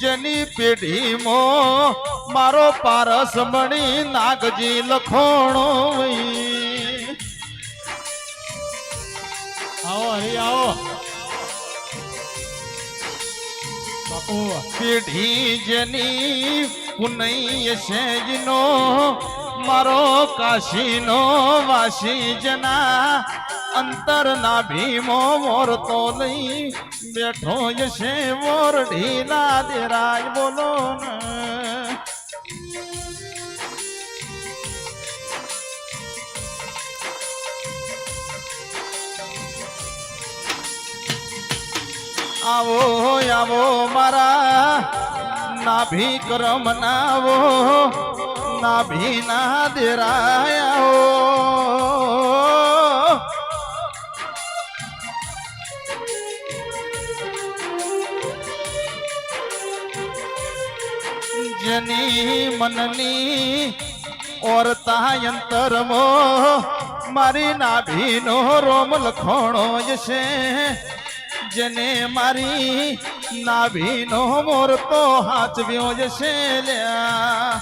જેની પેઢીમાં મારો પારસ મણી નાગજી લખોણો. આવો હરી આવો પેઢી જેની પુનૈય શેજનો મારો કાશીનો વાસી જના અંતર ના ભીમો મોરતો નહીં બેઠો છે મોર ઢીલા દેરાય બોલો ને. આવો આવો મારા નાભી કરમ નાવો નાભી ના દેરાય આવો જેની મનની ઓરતા અંતરમો મારી નાભીનો રોમ લખોણો છે જેને મારી નાભીનો મોર તો હાચવ્યો જશે લ્યા.